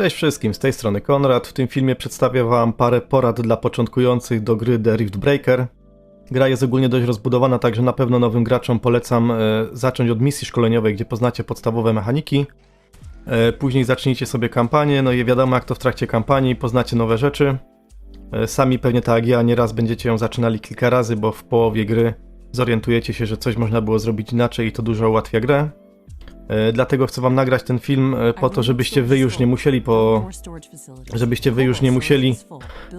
Cześć wszystkim, z tej strony Konrad. W tym filmie przedstawię Wam parę porad dla początkujących do gry The Rift Breaker. Gra jest ogólnie dość rozbudowana, także na pewno nowym graczom polecam e, zacząć od misji szkoleniowej, gdzie poznacie podstawowe mechaniki. E, później zacznijcie sobie kampanię, no i wiadomo jak to w trakcie kampanii, poznacie nowe rzeczy. E, sami pewnie jak ja nieraz będziecie ją zaczynali kilka razy, bo w połowie gry zorientujecie się, że coś można było zrobić inaczej i to dużo ułatwia grę. E, Dlatego chcę wam nagrać ten film e, po to, żebyście wy już nie musieli po... żebyście wy już nie musieli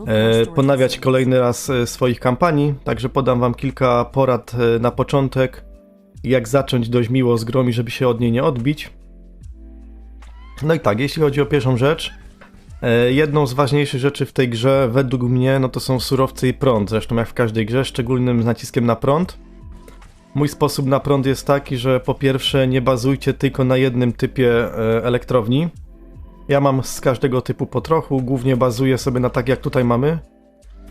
e, ponawiać kolejny raz swoich kampanii. Także podam wam kilka porad na początek, jak zacząć dość miło z grą i żeby się od niej nie odbić. No i tak, jeśli chodzi o pierwszą rzecz, jedną z ważniejszych rzeczy w tej grze według mnie no to są surowce i prąd, zresztą jak w każdej grze, szczególnym naciskiem na prąd. Mój sposób na prąd jest taki, że po pierwsze nie bazujcie tylko na jednym typie e, elektrowni. Ja mam z każdego typu po trochu, głównie bazuję sobie na tak jak tutaj mamy.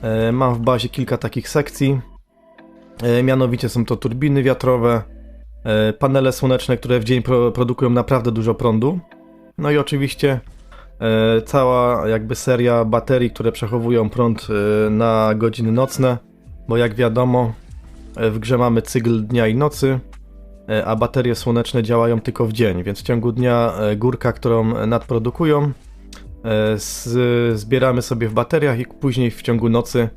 E, Mam w bazie kilka takich sekcji. E, Mianowicie są to turbiny wiatrowe, panele słoneczne, które w dzień pro produkują naprawdę dużo prądu. No i oczywiście cała jakby seria baterii, które przechowują prąd na godziny nocne, bo jak wiadomo w grze mamy cykl dnia i nocy, e, a baterie słoneczne działają tylko w dzień, więc w ciągu dnia e, górka, którą nadprodukują, e, zbieramy sobie w bateriach i później w ciągu nocy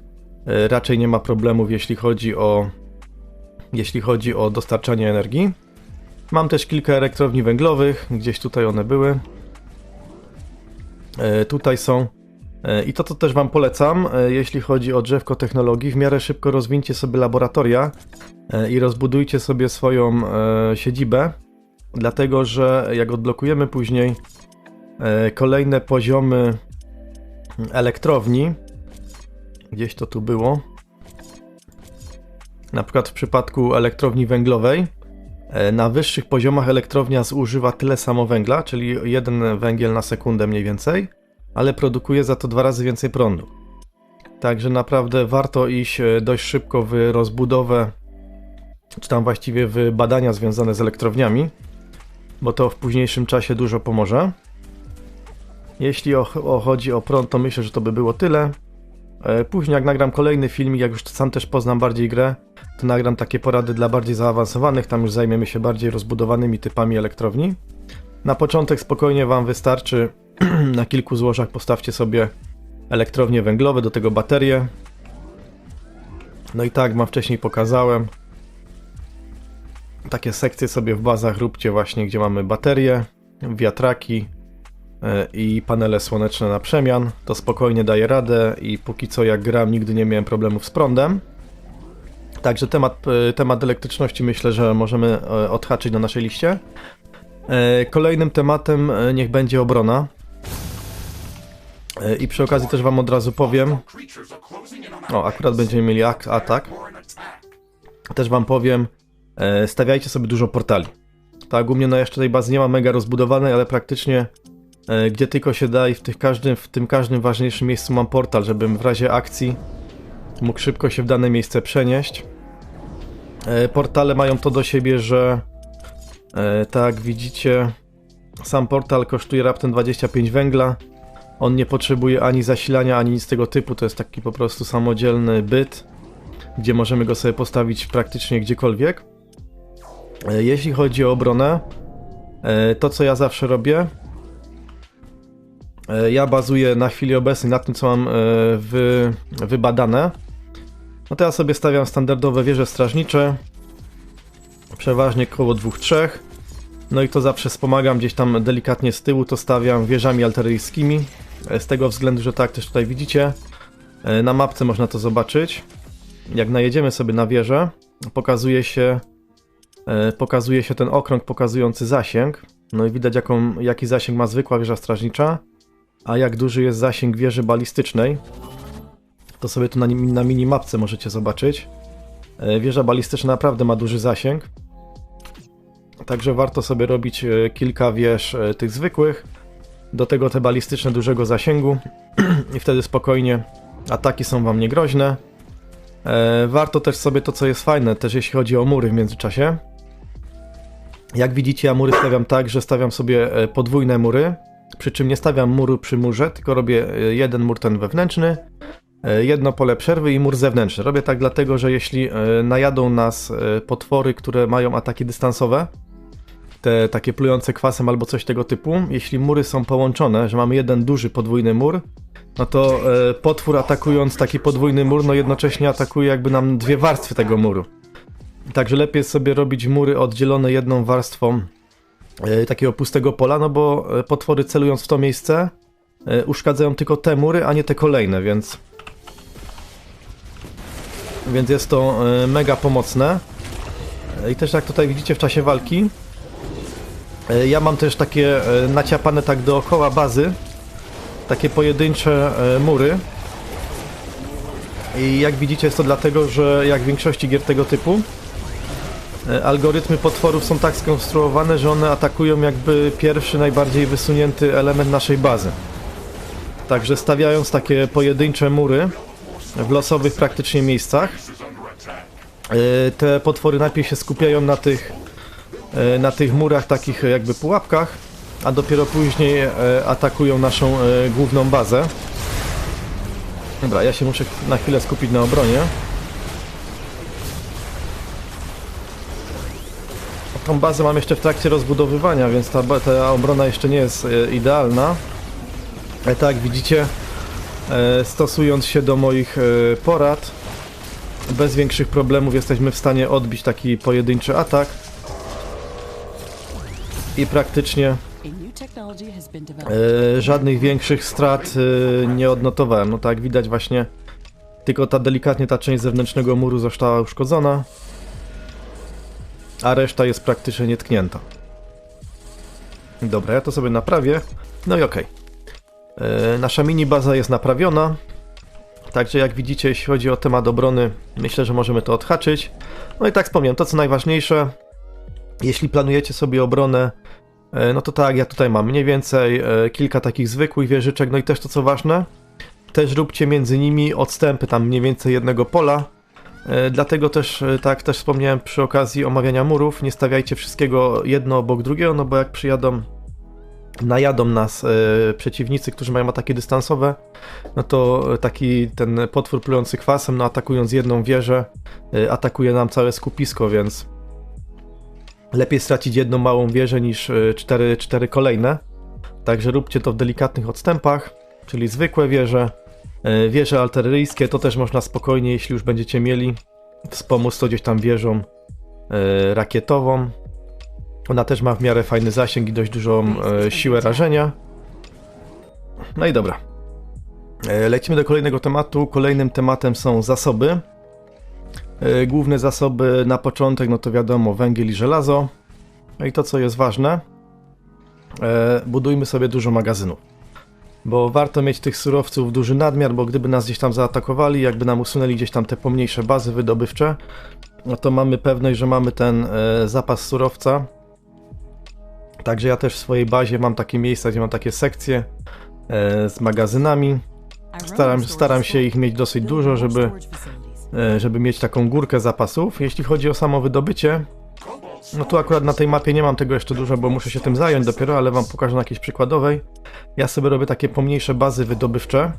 e, raczej nie ma problemów, jeśli chodzi o jeśli chodzi o dostarczanie energii. Mam też kilka elektrowni węglowych, gdzieś tutaj one były. E, Tutaj są. E, I to, co też Wam polecam, e, jeśli chodzi o drzewko technologii, w miarę szybko rozwincie sobie laboratoria e, i rozbudujcie sobie swoją siedzibę, dlatego że jak odblokujemy później kolejne poziomy elektrowni, gdzieś to tu było, na przykład w przypadku elektrowni węglowej, na wyższych poziomach elektrownia zużywa tyle samo węgla, czyli jeden węgiel na sekundę mniej więcej, ale produkuje za to dwa razy więcej prądu. Także naprawdę warto iść e, dość szybko w rozbudowę, czy tam właściwie w badania związane z elektrowniami, bo to w późniejszym czasie dużo pomoże. Jeśli o, o chodzi o prąd, to myślę, że to by było tyle. E, Później jak nagram kolejny filmik, jak już sam też poznam bardziej grę, to nagram takie porady dla bardziej zaawansowanych, tam już zajmiemy się bardziej rozbudowanymi typami elektrowni. Na początek spokojnie Wam wystarczy na kilku złożach postawcie sobie elektrownie węglowe, do tego baterie. No i tak Wam wcześniej pokazałem. Takie sekcje sobie w bazach róbcie właśnie, gdzie mamy baterie, wiatraki e, i panele słoneczne na przemian. To spokojnie daje radę i póki co jak gram nigdy nie miałem problemów z prądem. Także temat, e, temat elektryczności myślę, że możemy e, odhaczyć na naszej liście. Kolejnym tematem niech będzie obrona. E, I przy okazji też wam od razu powiem. O, akurat będziemy mieli ak- atak. Też wam powiem, e, stawiajcie sobie dużo portali. Tak, u mnie na jeszcze tej bazy nie ma mega rozbudowanej, ale praktycznie e, gdzie tylko się da i w, tych każdym, w tym każdym ważniejszym miejscu mam portal, żebym w razie akcji mógł szybko się w dane miejsce przenieść. Portale mają to do siebie, że tak widzicie, sam portal kosztuje raptem 25 węgla. On nie potrzebuje ani zasilania, ani nic tego typu. To jest taki po prostu samodzielny byt, gdzie możemy go sobie postawić praktycznie gdziekolwiek. E, Jeśli chodzi o obronę, e, to co ja zawsze robię, e, ja bazuję na chwili obecnej na tym, co mam wy, wybadane. No to ja sobie stawiam standardowe wieże strażnicze, przeważnie koło 2-3. No i to zawsze wspomagam gdzieś tam delikatnie z tyłu, to stawiam wieżami artyleryjskimi. E, Z tego względu, że tak też tutaj widzicie, e, na mapce można to zobaczyć. Jak najedziemy sobie na wieżę, pokazuje się, e, pokazuje się ten okrąg pokazujący zasięg. No i widać jaką, jaki zasięg ma zwykła wieża strażnicza, a jak duży jest zasięg wieży balistycznej. To sobie tu na, na minimapce możecie zobaczyć. Wieża balistyczna naprawdę ma duży zasięg. Także warto sobie robić kilka wież tych zwykłych. Do tego te balistyczne dużego zasięgu. I wtedy spokojnie ataki są wam niegroźne. E, Warto też sobie to, co jest fajne, też jeśli chodzi o mury w międzyczasie. Jak widzicie, ja mury stawiam tak, że stawiam sobie e, podwójne mury. Przy czym nie stawiam muru przy murze, tylko robię e, jeden mur ten wewnętrzny, e, jedno pole przerwy i mur zewnętrzny. Robię tak dlatego, że jeśli najadą nas potwory, które mają ataki dystansowe, te takie plujące kwasem albo coś tego typu, jeśli mury są połączone, że mamy jeden duży podwójny mur, no to e, potwór atakując taki podwójny mur, no jednocześnie atakuje jakby nam dwie warstwy tego muru. Także lepiej jest sobie robić mury oddzielone jedną warstwą e, takiego pustego pola, no bo e, potwory celując w to miejsce e, uszkadzają tylko te mury, a nie te kolejne, więc więc jest to e, mega pomocne. E, I też jak tutaj widzicie w czasie walki, ja mam też takie e, naciapane tak dookoła bazy, takie pojedyncze e, mury. I jak widzicie jest to dlatego, że jak w większości gier tego typu, e, algorytmy potworów są tak skonstruowane, że one atakują jakby pierwszy, najbardziej wysunięty element naszej bazy. Także stawiając takie pojedyncze mury w losowych praktycznie miejscach, e, te potwory najpierw się skupiają na tych, e, na tych murach, takich jakby pułapkach, a dopiero później e, atakują naszą e, główną bazę. Dobra, ja się muszę na chwilę skupić na obronie. Tą bazę mam jeszcze w trakcie rozbudowywania, więc ta, ta obrona jeszcze nie jest e, idealna. Ale tak, widzicie, e, stosując się do moich e, porad, bez większych problemów jesteśmy w stanie odbić taki pojedynczy atak. I praktycznie. E, żadnych większych strat e, nie odnotowałem. No tak widać właśnie tylko ta delikatnie ta część zewnętrznego muru została uszkodzona, a reszta jest praktycznie nietknięta. Dobra, ja to sobie naprawię. No i okej. E, Nasza mini baza jest naprawiona. Także jak widzicie, jeśli chodzi o temat obrony, myślę, że możemy to odhaczyć. No i tak wspomniałem, to co najważniejsze, jeśli planujecie sobie obronę E, No to tak, ja tutaj mam mniej więcej e, kilka takich zwykłych wieżyczek, no i też to co ważne, też róbcie między nimi odstępy tam mniej więcej jednego pola. E, Dlatego też, tak też wspomniałem przy okazji omawiania murów, nie stawiajcie wszystkiego jedno obok drugiego, no bo jak przyjadą, najadą nas przeciwnicy, którzy mają ataki dystansowe, no to taki ten potwór plujący kwasem, no atakując jedną wieżę, atakuje nam całe skupisko, więc lepiej stracić jedną małą wieżę niż y, cztery, cztery kolejne. Także róbcie to w delikatnych odstępach, czyli zwykłe wieże. Y, Wieże artyleryjskie to też można spokojnie, jeśli już będziecie mieli, wspomóc to gdzieś tam wieżą y, rakietową. Ona też ma w miarę fajny zasięg i dość dużą siłę rażenia. No i dobra. Lecimy do kolejnego tematu. Kolejnym tematem są zasoby. E, Główne zasoby na początek, no to wiadomo, węgiel i żelazo. No i to, co jest ważne, e, budujmy sobie dużo magazynów. Bo warto mieć tych surowców duży nadmiar, bo gdyby nas gdzieś tam zaatakowali, jakby nam usunęli gdzieś tam te pomniejsze bazy wydobywcze, no to mamy pewność, że mamy ten e, zapas surowca. Także ja też w swojej bazie mam takie miejsca, gdzie mam takie sekcje z magazynami. Staram, staram się ich mieć dosyć dużo, żeby żeby mieć taką górkę zapasów. Jeśli chodzi o samo wydobycie, no tu akurat na tej mapie nie mam tego jeszcze dużo, bo muszę się tym zająć dopiero, ale wam pokażę na jakiejś przykładowej. Ja sobie robię takie pomniejsze bazy wydobywcze,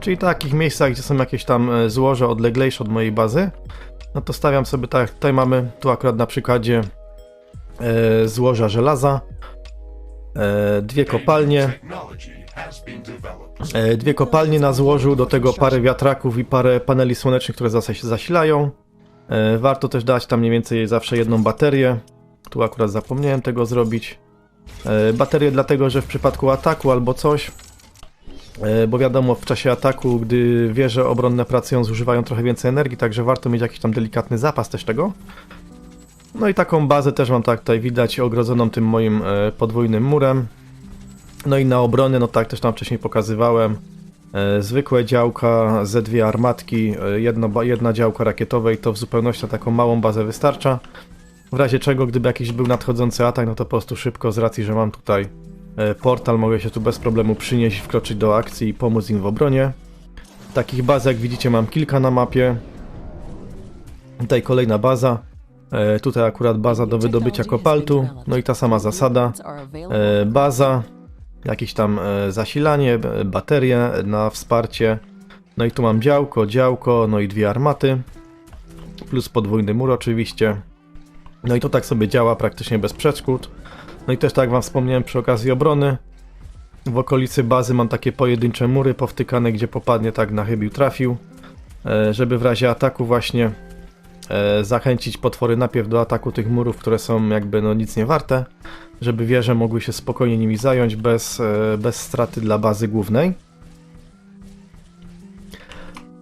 czyli takich miejscach, gdzie są jakieś tam e, złoża odleglejsze od mojej bazy. No to stawiam sobie tak, tutaj mamy, tu akurat na przykładzie e, złoża żelaza, e, dwie kopalnie, E, Dwie kopalnie na złożu, do tego parę wiatraków i parę paneli słonecznych, które zas- zasilają. E, Warto też dać tam mniej więcej zawsze jedną baterię. Tu akurat zapomniałem tego zrobić. E, Baterię dlatego, że w przypadku ataku albo coś, e, bo wiadomo w czasie ataku, gdy wieże obronne pracują, zużywają trochę więcej energii, także warto mieć jakiś tam delikatny zapas też tego. No i taką bazę też mam tak tutaj widać ogrodzoną tym moim e, podwójnym murem. No i na obronę, no tak też tam wcześniej pokazywałem. E, zwykłe działka, ze dwie armatki, e, jedno, jedna działka rakietowej, to w zupełności na taką małą bazę wystarcza. W razie czego, gdyby jakiś był nadchodzący atak, no to po prostu szybko, z racji, że mam tutaj e, portal, mogę się tu bez problemu przynieść, wkroczyć do akcji i pomóc im w obronie. Takich baz, jak widzicie, mam kilka na mapie. Tutaj kolejna baza. Tutaj akurat baza do wydobycia kopaltu. No i ta sama zasada. Baza, jakieś tam e, zasilanie, e, baterie na wsparcie. No i tu mam działko, działko, no i dwie armaty. Plus podwójny mur oczywiście. No i to tak sobie działa praktycznie bez przeszkód. No i też tak jak wam wspomniałem przy okazji obrony, w okolicy bazy mam takie pojedyncze mury powtykane, gdzie popadnie tak na chybił trafił, e, żeby w razie ataku właśnie zachęcić potwory najpierw do ataku tych murów, które są jakby no nic nie warte, żeby wieże mogły się spokojnie nimi zająć bez, e, bez straty dla bazy głównej.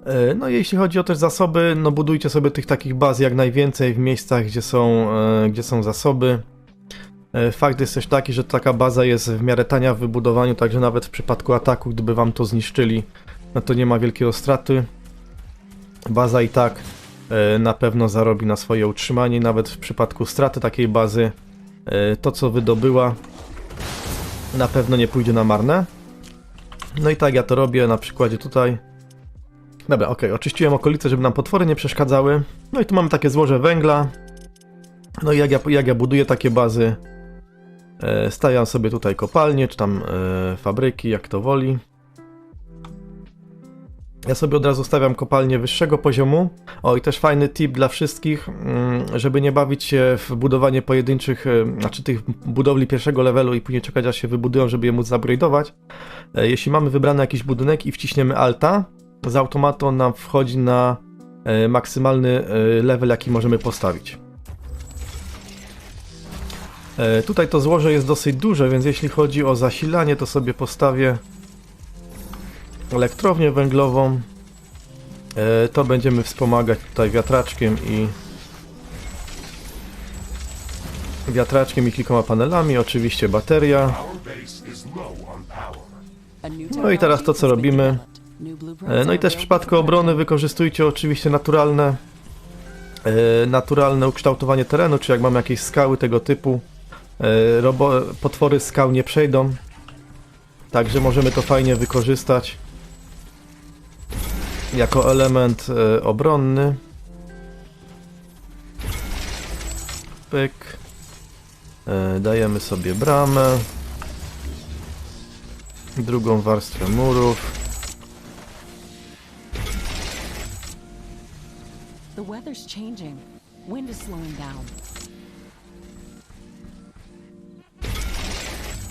E, No jeśli chodzi o też zasoby, no budujcie sobie tych takich baz jak najwięcej w miejscach, gdzie są, e, gdzie są zasoby. E, Fakt jest też taki, że taka baza jest w miarę tania w wybudowaniu, także nawet w przypadku ataku, gdyby wam to zniszczyli, no to nie ma wielkiego straty. Baza i tak e, na pewno zarobi na swoje utrzymanie, nawet w przypadku straty takiej bazy, e, to co wydobyła na pewno nie pójdzie na marne. No i tak ja to robię na przykładzie tutaj. Dobra, okej, oczyściłem okolice, żeby nam potwory nie przeszkadzały. No i tu mamy takie złoże węgla. No i jak ja, jak ja buduję takie bazy, e, stawiam sobie tutaj kopalnie, czy tam e, fabryki, jak to woli. Ja sobie od razu stawiam kopalnię wyższego poziomu. O, i też fajny tip dla wszystkich, mm, żeby nie bawić się w budowanie pojedynczych, e, znaczy tych budowli pierwszego levelu i później czekać aż się wybudują, żeby je móc upgrade'ować. E, Jeśli mamy wybrany jakiś budynek i wciśniemy Alta, z automatu nam wchodzi na e, maksymalny e, level, jaki możemy postawić. Tutaj to złoże jest dosyć duże, więc jeśli chodzi o zasilanie, to sobie postawię elektrownię węglową. E, To będziemy wspomagać tutaj wiatraczkiem i wiatraczkiem i kilkoma panelami, oczywiście bateria. No i teraz to, co robimy. E, No i też w przypadku obrony wykorzystujcie oczywiście naturalne e, naturalne ukształtowanie terenu, czy jak mamy jakieś skały tego typu. Robo, potwory skał nie przejdą. Także możemy to fajnie wykorzystać jako element e, obronny. Pyk. E, Dajemy sobie bramę. Drugą warstwę murów. The weather's changing. Wind is slowing down.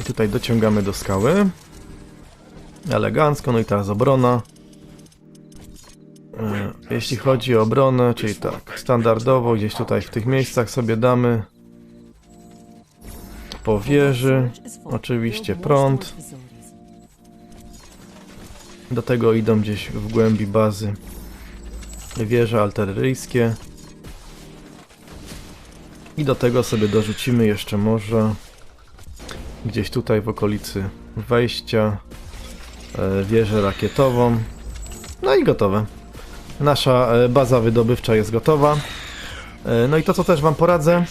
I tutaj dociągamy do skały. Elegancko, no i teraz obrona. Jeśli chodzi o obronę, czyli tak, standardowo gdzieś tutaj w tych miejscach sobie damy po wieży, oczywiście prąd. Do tego idą gdzieś w głębi bazy wieże artyleryjskie. I do tego sobie dorzucimy jeszcze może gdzieś tutaj w okolicy wejścia e, wieżę rakietową. No i gotowe. Nasza e, baza wydobywcza jest gotowa. E, No i to co też wam poradzę.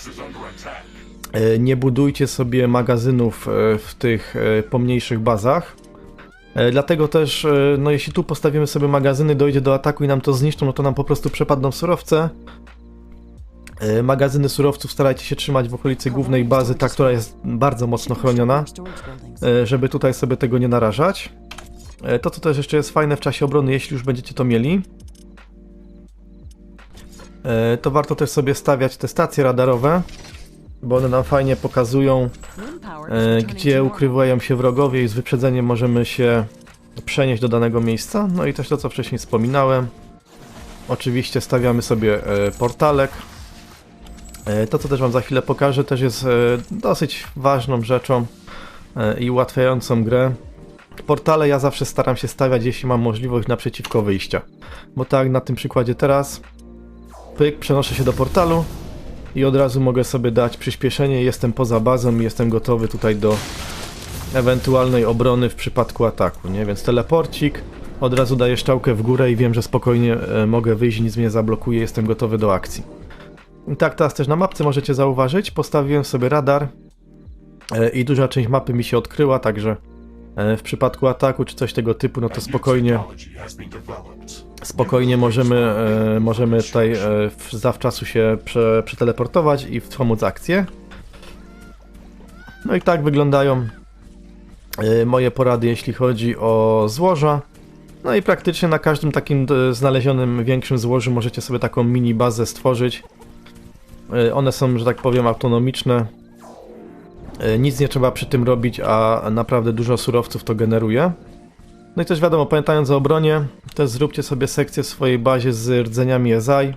E, nie budujcie sobie magazynów w tych pomniejszych bazach. Dlatego też, no jeśli tu postawimy sobie magazyny, dojdzie do ataku i nam to zniszczą, no to nam po prostu przepadną surowce. Magazyny surowców starajcie się trzymać w okolicy głównej bazy, ta, która jest bardzo mocno chroniona, żeby tutaj sobie tego nie narażać. To, co też jeszcze jest fajne w czasie obrony, jeśli już będziecie to mieli, to warto też sobie stawiać te stacje radarowe, bo one nam fajnie pokazują, e, gdzie ukrywają się wrogowie i z wyprzedzeniem możemy się przenieść do danego miejsca. No i też to, co wcześniej wspominałem. Oczywiście stawiamy sobie e, portalek. E, To, co też Wam za chwilę pokażę, też jest e, dosyć ważną rzeczą e, i ułatwiającą grę. Portale ja zawsze staram się stawiać, jeśli mam możliwość, naprzeciwko wyjścia. Bo tak na tym przykładzie teraz, pyk, przenoszę się do portalu i od razu mogę sobie dać przyspieszenie. Jestem poza bazą i jestem gotowy tutaj do ewentualnej obrony w przypadku ataku, nie? Więc teleporcik, od razu daję szczałkę w górę i wiem, że spokojnie e, mogę wyjść, nic mnie nie zablokuje, jestem gotowy do akcji. I tak, teraz też na mapce możecie zauważyć, postawiłem sobie radar e, i duża część mapy mi się odkryła, także e, w przypadku ataku czy coś tego typu, no to spokojnie spokojnie możemy, e, możemy tutaj e, zawczasu się prze, przeteleportować i wspomóc akcję. No i tak wyglądają e, moje porady, jeśli chodzi o złoża. No i praktycznie na każdym takim znalezionym większym złożu możecie sobie taką mini bazę stworzyć. One są, że tak powiem, autonomiczne. Nic nie trzeba przy tym robić, a naprawdę dużo surowców to generuje. No i też wiadomo, pamiętając o obronie, też zróbcie sobie sekcję w swojej bazie z rdzeniami EZAI,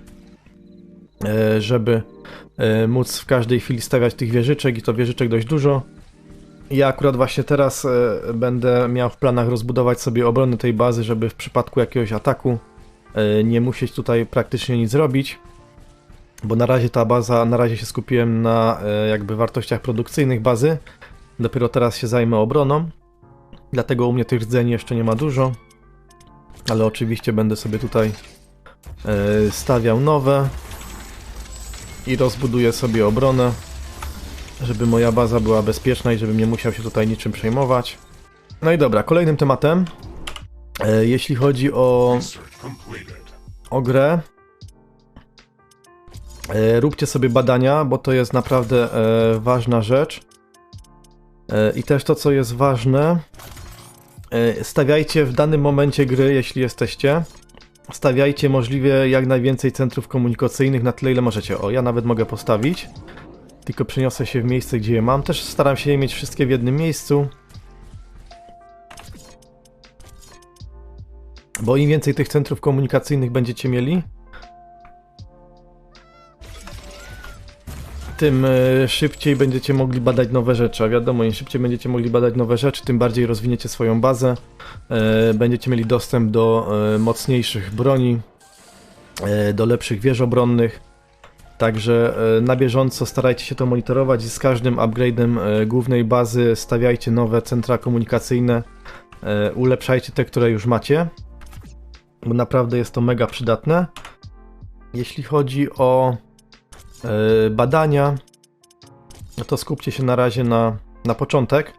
e, żeby e, móc w każdej chwili stawiać tych wieżyczek i to wieżyczek dość dużo. Ja akurat właśnie teraz e, będę miał w planach rozbudować sobie obrony tej bazy, żeby w przypadku jakiegoś ataku nie musieć tutaj praktycznie nic robić. Bo na razie ta baza, na razie się skupiłem na jakby wartościach produkcyjnych bazy. Dopiero teraz się zajmę obroną. Dlatego u mnie tych rdzeni jeszcze nie ma dużo. Ale oczywiście będę sobie tutaj e, stawiał nowe. I rozbuduję sobie obronę żeby moja baza była bezpieczna i żebym nie musiał się tutaj niczym przejmować. No i dobra, kolejnym tematem, e, jeśli chodzi o, o grę, e, róbcie sobie badania, bo to jest naprawdę e, ważna rzecz. E, I też to, co jest ważne, stawiajcie w danym momencie gry, jeśli jesteście, stawiajcie możliwie jak najwięcej centrów komunikacyjnych na tyle, ile możecie. O, ja nawet mogę postawić tylko przeniosę się w miejsce, gdzie je mam. Też staram się je mieć wszystkie w jednym miejscu. Bo im więcej tych centrów komunikacyjnych będziecie mieli, tym e, szybciej będziecie mogli badać nowe rzeczy. A wiadomo, im szybciej będziecie mogli badać nowe rzeczy, tym bardziej rozwiniecie swoją bazę. E, Będziecie mieli dostęp do e, mocniejszych broni, do lepszych wież obronnych. Także na bieżąco starajcie się to monitorować i z każdym upgrade'em głównej bazy stawiajcie nowe centra komunikacyjne, ulepszajcie te, które już macie, bo naprawdę jest to mega przydatne. Jeśli chodzi o badania, no to skupcie się na razie na, na początek,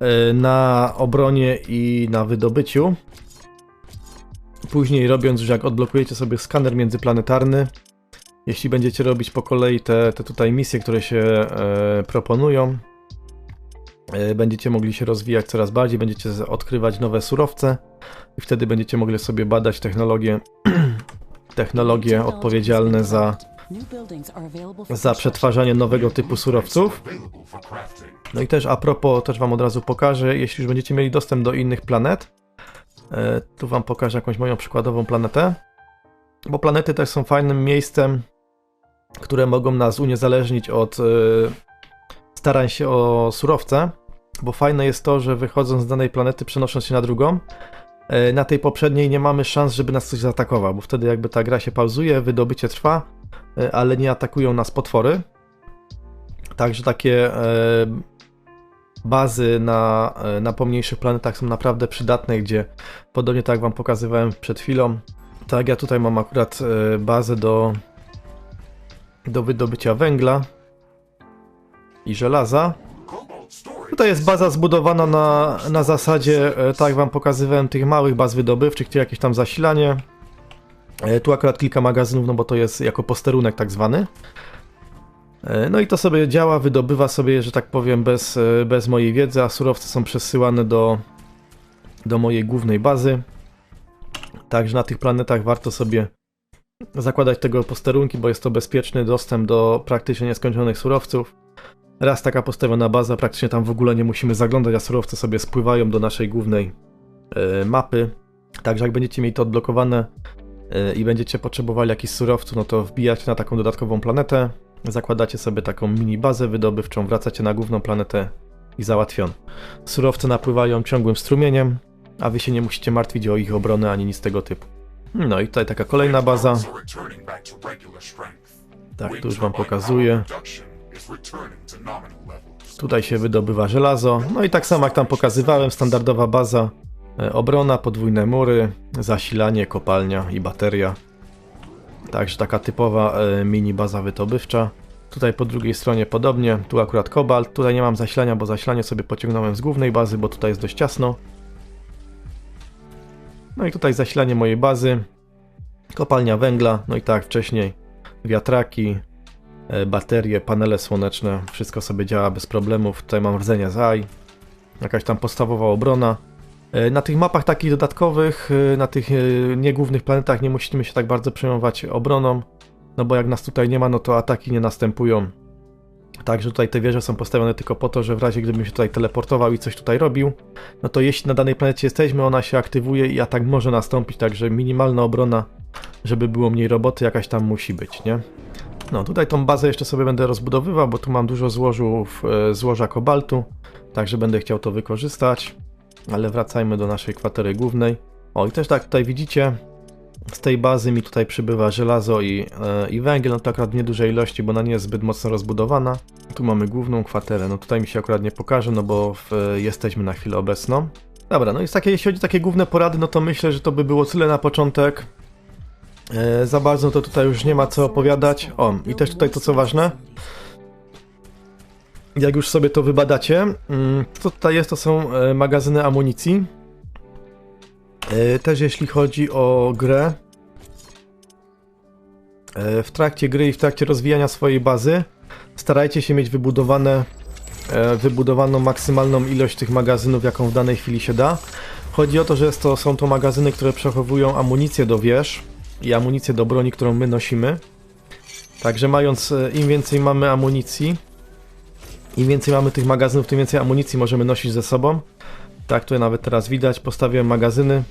e, na obronie i na wydobyciu. Później robiąc, że jak odblokujecie sobie skaner międzyplanetarny, jeśli będziecie robić po kolei te, te tutaj misje, które się e, proponują, e, będziecie mogli się rozwijać coraz bardziej, będziecie odkrywać nowe surowce i wtedy będziecie mogli sobie badać technologie, technologie odpowiedzialne za, Za przetwarzanie nowego typu surowców. No i też a propos, też wam od razu pokażę, jeśli już będziecie mieli dostęp do innych planet, e, tu wam pokażę jakąś moją przykładową planetę, bo planety też są fajnym miejscem, które mogą nas uniezależnić od e, starań się o surowce, bo fajne jest to, że wychodząc z danej planety, przenosząc się na drugą, na tej poprzedniej nie mamy szans, żeby nas coś zaatakował, bo wtedy jakby ta gra się pauzuje, wydobycie trwa, e, ale nie atakują nas potwory. Także takie e, bazy na, e, na pomniejszych planetach są naprawdę przydatne, gdzie podobnie tak jak wam pokazywałem przed chwilą, tak ja tutaj mam akurat e, bazę do, do wydobycia węgla i żelaza. Tutaj jest baza zbudowana na, na zasadzie, e, tak wam pokazywałem, tych małych baz wydobywczych, czyli jakieś tam zasilanie. E, Tu akurat kilka magazynów, no bo to jest jako posterunek tak zwany. E, No i to sobie działa, wydobywa sobie, że tak powiem, bez, bez mojej wiedzy, a surowce są przesyłane do, do mojej głównej bazy. Także na tych planetach warto sobie zakładać tego posterunki, bo jest to bezpieczny dostęp do praktycznie nieskończonych surowców. Raz taka postawiona baza, praktycznie tam w ogóle nie musimy zaglądać, a surowce sobie spływają do naszej głównej e, mapy. Także jak będziecie mieli to odblokowane e, i będziecie potrzebowali jakichś surowców, no to wbijacie na taką dodatkową planetę, zakładacie sobie taką mini bazę wydobywczą, wracacie na główną planetę i załatwion. Surowce napływają ciągłym strumieniem, a wy się nie musicie martwić o ich obronę ani nic tego typu. No i tutaj taka kolejna baza. Tak, tu już wam pokazuję. Tutaj się wydobywa żelazo. No i tak samo jak tam pokazywałem, standardowa baza, e, obrona, podwójne mury, zasilanie, kopalnia i bateria. Także taka typowa e, mini baza wydobywcza. Tutaj po drugiej stronie podobnie, tu akurat kobalt, tutaj nie mam zasilania, bo zasilanie sobie pociągnąłem z głównej bazy, bo tutaj jest dość ciasno. No i tutaj zasilanie mojej bazy, kopalnia węgla, no i tak wcześniej, wiatraki, e, baterie, panele słoneczne, wszystko sobie działa bez problemów. Tutaj mam rdzenia z AI, jakaś tam podstawowa obrona. E, Na tych mapach takich dodatkowych, e, na tych niegłównych planetach nie musimy się tak bardzo przejmować obroną, no bo jak nas tutaj nie ma, no to ataki nie następują. Także tutaj te wieże są postawione tylko po to, że w razie gdybym się tutaj teleportował i coś tutaj robił, no to jeśli na danej planecie jesteśmy, ona się aktywuje i atak może nastąpić, także minimalna obrona, żeby było mniej roboty, jakaś tam musi być, nie? No tutaj tą bazę jeszcze sobie będę rozbudowywał, bo tu mam dużo złożów, e, złoża kobaltu, także będę chciał to wykorzystać. Ale wracajmy do naszej kwatery głównej. O i też tak tutaj widzicie, z tej bazy mi tutaj przybywa żelazo i, e, i węgiel, no to akurat w niedużej ilości, bo ona nie jest zbyt mocno rozbudowana. Tu mamy główną kwaterę, no tutaj mi się akurat nie pokaże, no bo w, e, jesteśmy na chwilę obecną. Dobra, no i takie, jeśli chodzi o takie główne porady, no to myślę, że to by było tyle na początek. E, za bardzo to tutaj już nie ma co opowiadać. O, i też tutaj to co ważne. Jak już sobie to wybadacie, mm, co tutaj jest, to są magazyny amunicji. E, Też jeśli chodzi o grę, e, w trakcie gry i w trakcie rozwijania swojej bazy, starajcie się mieć wybudowane, e, wybudowaną maksymalną ilość tych magazynów, jaką w danej chwili się da. Chodzi o to, że to, są to magazyny, które przechowują amunicję do wież i amunicję do broni, którą my nosimy. Także mając, im więcej mamy amunicji, im więcej mamy tych magazynów, tym więcej amunicji możemy nosić ze sobą. Tak, tutaj nawet teraz widać, postawiłem magazyny,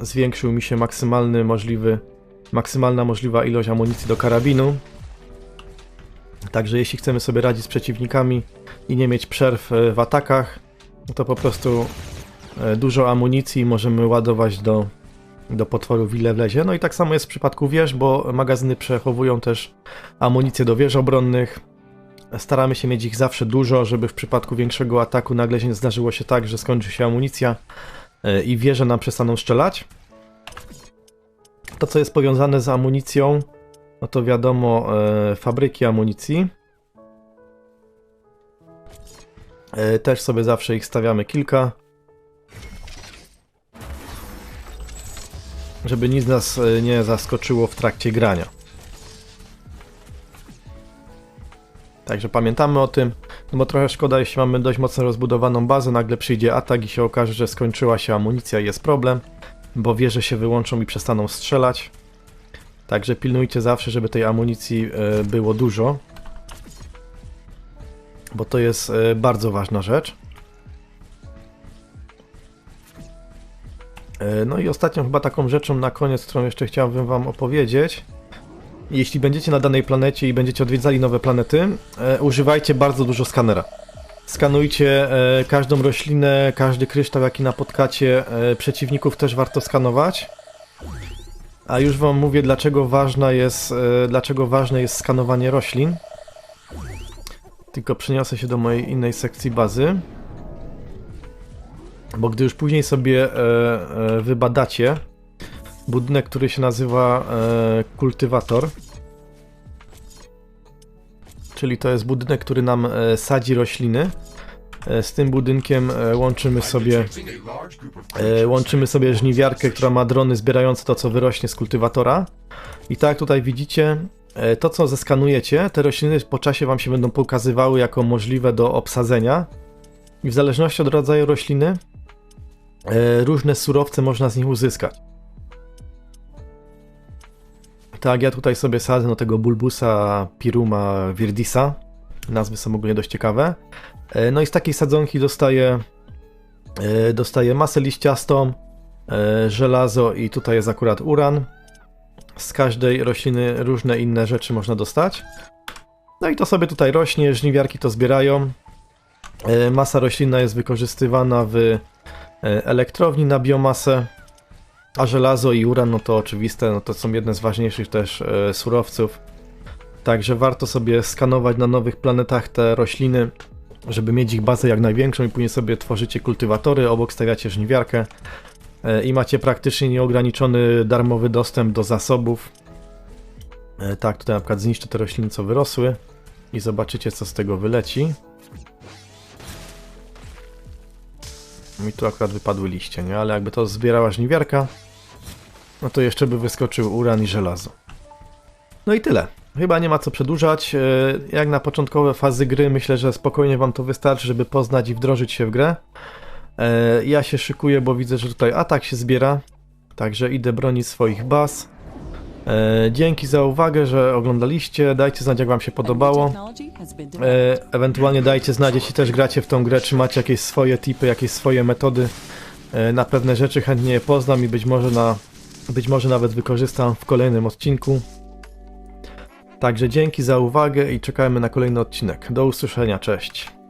zwiększył mi się maksymalny możliwy, maksymalna możliwa ilość amunicji do karabinu. Także jeśli chcemy sobie radzić z przeciwnikami i nie mieć przerw e, w atakach, to po prostu e, dużo amunicji możemy ładować do, do potworów ile wlezie. No i tak samo jest w przypadku wież, bo magazyny przechowują też amunicję do wież obronnych. Staramy się mieć ich zawsze dużo, żeby w przypadku większego ataku nagle się zdarzyło się tak, że skończy się amunicja e, i wieże nam przestaną strzelać. To, co jest powiązane z amunicją, no to wiadomo, e, fabryki amunicji. E, też sobie zawsze ich stawiamy kilka. Żeby nic nas nie zaskoczyło w trakcie grania. Także pamiętamy o tym, no bo trochę szkoda, jeśli mamy dość mocno rozbudowaną bazę, nagle przyjdzie atak i się okaże, że skończyła się amunicja i jest problem, bo wieże się wyłączą i przestaną strzelać. Także pilnujcie zawsze, żeby tej amunicji e, było dużo, bo to jest e, bardzo ważna rzecz. E, No i ostatnią chyba taką rzeczą na koniec, którą jeszcze chciałbym wam opowiedzieć, jeśli będziecie na danej planecie i będziecie odwiedzali nowe planety, e, używajcie bardzo dużo skanera. Skanujcie e, każdą roślinę, każdy kryształ, jaki napotkacie. E, przeciwników też warto skanować. A już wam mówię, dlaczego ważna jest, e, dlaczego ważne jest skanowanie roślin. Tylko przeniosę się do mojej innej sekcji bazy. Bo gdy już później sobie e, e, wybadacie budynek, który się nazywa e, kultywator. Czyli to jest budynek, który nam e, sadzi rośliny. E, z tym budynkiem e, łączymy sobie E, łączymy sobie żniwiarkę, która ma drony zbierające to, co wyrośnie z kultywatora. I tak tutaj widzicie, e, to co zeskanujecie, te rośliny po czasie Wam się będą pokazywały jako możliwe do obsadzenia. I w zależności od rodzaju rośliny, różne surowce można z nich uzyskać. Tak, ja tutaj sobie sadzę no, tego bulbusa piruma virdisa. Nazwy są ogólnie dość ciekawe. E, No i z takiej sadzonki dostaję E, Dostaję masę liściastą, e, żelazo i tutaj jest akurat uran. Z każdej rośliny różne inne rzeczy można dostać. No i to sobie tutaj rośnie, żniwiarki to zbierają. Masa roślinna jest wykorzystywana w elektrowni na biomasę, a żelazo i uran, no to oczywiste, no to są jedne z ważniejszych też e, surowców. Także warto sobie skanować na nowych planetach te rośliny, żeby mieć ich bazę jak największą i później sobie tworzycie kultywatory, obok stawiacie żniwiarkę e, i macie praktycznie nieograniczony darmowy dostęp do zasobów. E, Tak, tutaj na przykład zniszczę te rośliny, co wyrosły i zobaczycie, co z tego wyleci. Mi tu akurat wypadły liście, nie? Ale jakby to zbierała żniwiarka, no to jeszcze by wyskoczył uran i żelazo. No i tyle. Chyba nie ma co przedłużać. E, Jak na początkowe fazy gry, myślę, że spokojnie Wam to wystarczy, żeby poznać i wdrożyć się w grę. E, Ja się szykuję, bo widzę, że tutaj atak się zbiera. Także idę bronić swoich baz. E, Dzięki za uwagę, że oglądaliście. Dajcie znać, jak Wam się podobało. E, Ewentualnie dajcie znać, jeśli też gracie w tą grę, czy macie jakieś swoje tipy, jakieś swoje metody e, na pewne rzeczy. Chętnie je poznam i być może, na, być może nawet wykorzystam w kolejnym odcinku. Także dzięki za uwagę i czekajmy na kolejny odcinek. Do usłyszenia, cześć.